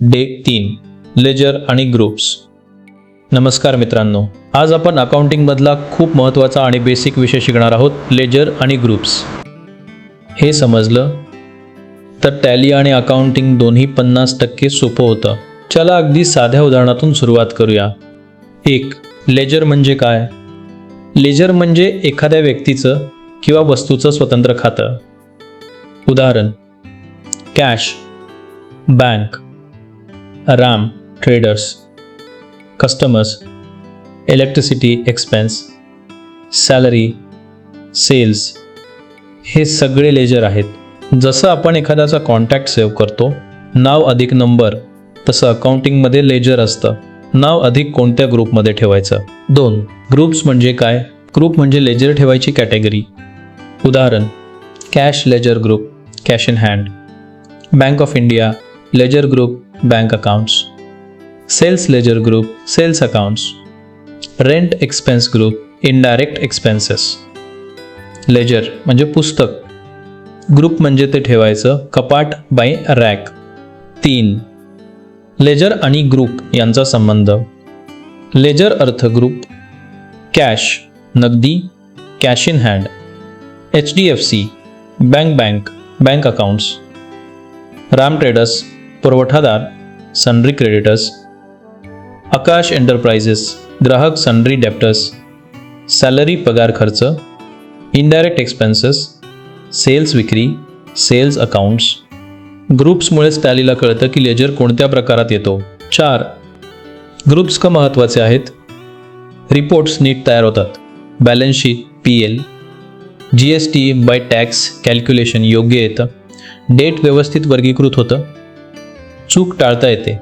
Day तीन ledger आणि groups. नमस्कार मित्रांनो आज आपण अकाउंटिंगमधला खूप महत्त्वाचा आणि बेसिक विषय शिकणार आहोत लेजर आणि ग्रुप्स. हे समजलं? तर टॅली आणि अकाउंटिंग दोन्ही पन्नास टक्के सोपं होतं. चला अगदी साध्या उदाहरणातून सुरुवात करूया. एक लेजर म्हणजे काय? लेजर म्हणजे एखाद्या व्यक्तीचं किंवा वस्तूचं स्वतंत्र खातं. उदाहरण cash bank. Ram traders customers electricity expense salary sales हे सगळे लेजर आहेत. जसं आपण एखाद्याचा कॉन्टॅक्ट सेव्ह करतो नाव अधिक नंबर तसं अकाउंटिंगमध्ये लेजर असतं. नाव अधिक कोणत्या ग्रुपमध्ये ठेवायचं? दोन ग्रुप्स म्हणजे काय? ग्रुप म्हणजे लेजर ठेवायची कॅटेगरी उदाहरण cash ledger group cash in hand bank of India ledger group bank accounts sales ledger group sales accounts rent expense group indirect expenses ledger म्हणजे पुस्तक. ग्रुप म्हणजे ते ठेवायचं कपाट बाय रॅक तीन. लेजर आणि ग्रुप यांचा संबंध. लेजर अर्थ ग्रुप कॅश नगदी cash in hand H D F C bank bank bank accounts Ram traders पुरवठादार सनरी क्रेडिटर्स आकाश एंटरप्राइजेस ग्राहक सनरी डेप्टर्स सॅलरी पगार खर्च इनडायरेक्ट एक्सपेन्सेस सेल्स विक्री सेल्स अकाउंट्स ग्रुप्समुळेच टॅलीला कळतं की लेजर कोणत्या प्रकारात येतो. चार. ग्रुप्स का महत्त्वाचे आहेत. रिपोर्ट्स नीट तयार होतात. Balance sheet P L G S T by tax calculation योग्य येतं. डेट व्यवस्थित वर्गीकृत होतं. चूक टाळता येते.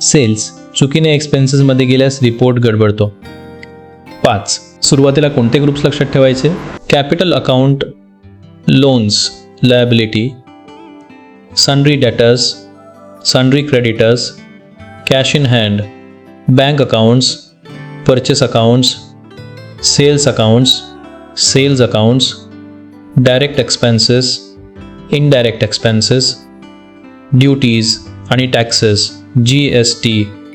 सेल्स चुकीने एक्सपेन्सेसमध्ये गेल्यास रिपोर्ट गडबडतो. पाच सुरुवातीला कोणते ग्रुप्स लक्षात ठेवायचे? Capital account loans liability sundry debtors sundry creditors cash in hand bank accounts purchase accounts sales accounts sales accounts direct expenses indirect expenses duties आणि taxes G S T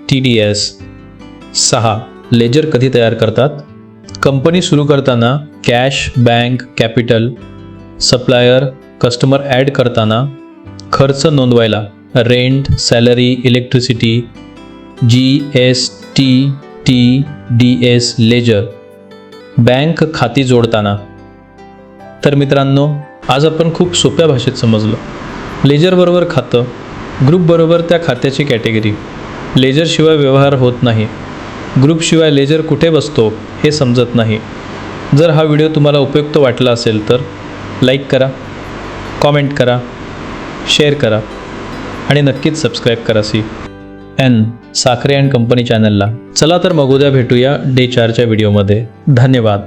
T D S सहा. Ledger कधी तयार करतात? Company सुरू करताना cash bank capital supplier customer add करताना खर्च नोंदवायला rent salary electricity G S T T D S ledger bank खाती जोडताना. तर मित्रांनो आज आपण खूप सोप्या भाषेत समजलं. लेजरबरोबर खातं ग्रुपबरोबर त्या खात्याची कॅटेगरी. लेजरशिवाय व्यवहार होत नाही. ग्रुपशिवाय लेजर कुठे बसतो हे समजत नाही. जर हा व्हिडिओ तुम्हाला उपयुक्त वाटला असेल तर लाईक करा कॉमेंट करा शेअर करा आणि नक्कीच सबस्क्राईब करा C. N. Sakhare and company चॅनलला. चला तर मग उद्या भेटूया डे चारच्या व्हिडिओमध्ये. धन्यवाद.